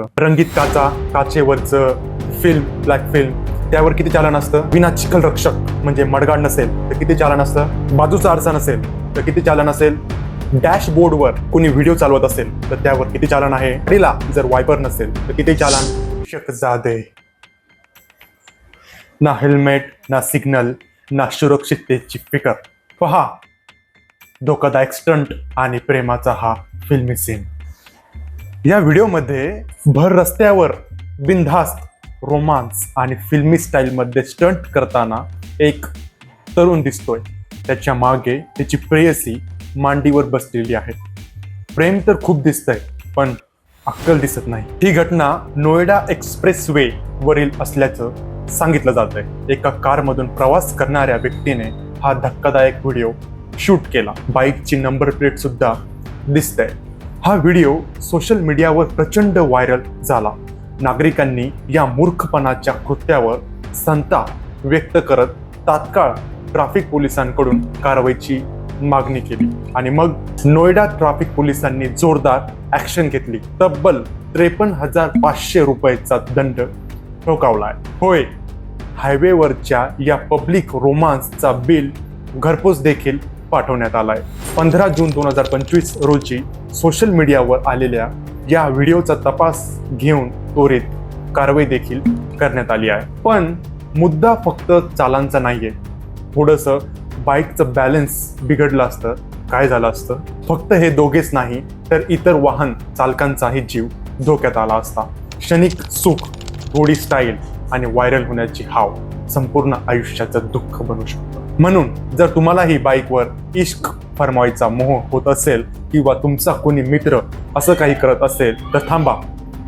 रंगीत काचा काचेवरचं film black film त्यावर किती चालन असतं? विना चिखल रक्षक म्हणजे मडगाड नसेल तर किती चालन असतं? बाजूचा आरसा नसेल तर किती चालन असेल? डॅशबोर्डवर कोणी व्हिडिओ चालवत असेल तर त्यावर किती चालन आहे? गाडीला जर वायपर नसेल तर किती चालन? शकजादे. ना हेल्मेट ना सिग्नल ना सुरक्षिततेची फिकर. पहा धोकादायक स्टंट आणि प्रेमाचा हा फिल्मी सीन या व्हिडिओमध्ये भर रस्त्यावर बिनधास्त रोमांस आणि फिल्मी स्टाईलमध्ये स्टंट करताना एक तरुण दिसतोय. त्याच्यामागे त्याची प्रेयसी मांडीवर बसलेली आहे. प्रेम तर खूप दिसतंय पण अक्कल दिसत नाही. ही घटना नोएडा एक्सप्रेस वे वरील असल्याचं सांगितलं जात आहे एका कारमधून प्रवास करणाऱ्या व्यक्तीने हा धक्कादायक व्हिडिओ शूट केला. बाईकची नंबर प्लेट सुद्धा आहे हा व्हिडिओ सोशल मीडियावर प्रचंड व्हायरल झाला. नागरिकांनी या मूर्खपणाच्या कृत्यावर संताप व्यक्त करत तात्काळ ट्रॅफिक पोलिसांकडून कारवाईची मागणी केली आणि मग नोएडा ट्रॅफिक पोलिसांनी जोरदार ऍक्शन घेतली. तब्बल त्रेपन्न हजार पाचशे रुपयाचा दंड ठोकावलाय होय हायवेवरच्या या पब्लिक रोमांसचा बिल घरपोच देखील पाठवण्यात आलाय. पंधरा जून दोन हजार पंचवीस रोजी सोशल मीडियावर आलेल्या या व्हिडिओचा तपास घेऊन त्वरित कारवाई देखील करण्यात आली आहे. पण मुद्दा फक्त चालांचा नाहीये. थोडंसं बाईकचं बॅलन्स बिघडलं असतं. काय झालं असतं? फक्त हे दोघेच नाही तर इतर वाहन चालकांचाही जीव धोक्यात आला असता. क्षणिक सुख थोडी स्टाईल आणि व्हायरल होण्याची हाव संपूर्ण आयुष्याचं दुःख बनू शकतं. म्हणून जर तुम्हालाही बाईकवर इश्क फरमावायचा मोह होत असेल किंवा तुमचा कोणी मित्र असं काही करत असेल तर थांबा.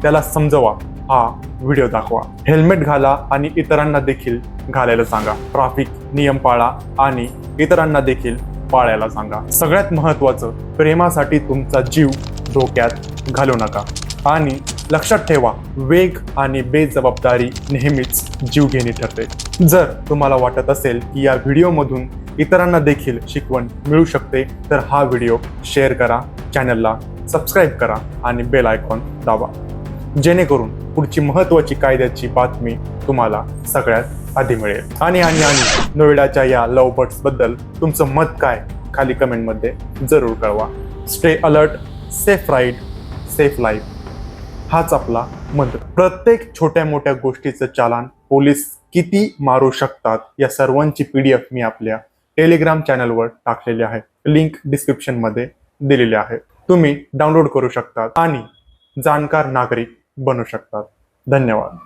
त्याला समजवा. हा व्हिडिओ दाखवा. हेल्मेट घाला आणि इतरांना देखील घालायला सांगा. ट्रॅफिक नियम पाळा आणि इतरांना देखील पाळायला सांगा. सगळ्यात महत्वाचं प्रेमासाठी तुमचा जीव धोक्यात घालू नका. आणि लक्षात ठेवा वेग आणि बेजबाबदारी नेहमीच जीवघेणी ठरते. जर तुम्हाला वाटत असेल की या व्हिडिओमधून इतरांना देखील शिकवण मिळू शकते तर हा व्हिडिओ शेअर करा चॅनलला सबस्क्राईब करा आणि बेल आयकॉन दाबा. जेणेकरून पुढची महत्त्वाची कायद्याची बातमी तुम्हाला सगळ्यात आधी मिळेल. आणि आणि आणि नोएडाच्या या लव तुमचं मत काय? खाली कमेंटमध्ये जरूर कळवा. Stay alert safe ride safe life. हाच आपला मंत्र. प्रत्येक छोट्या मोठ्या गोष्टीचं चालान पोलीस किती मारू शकतात या सर्वांची पीडीएफ मी आपल्या टेलिग्राम चॅनलवर टाकलेली आहे. लिंक डिस्क्रिप्शनमध्ये दिलेली आहे. तुम्ही डाउनलोड करू शकतात आणि जाणकार नागरिक बनू शकतात. धन्यवाद.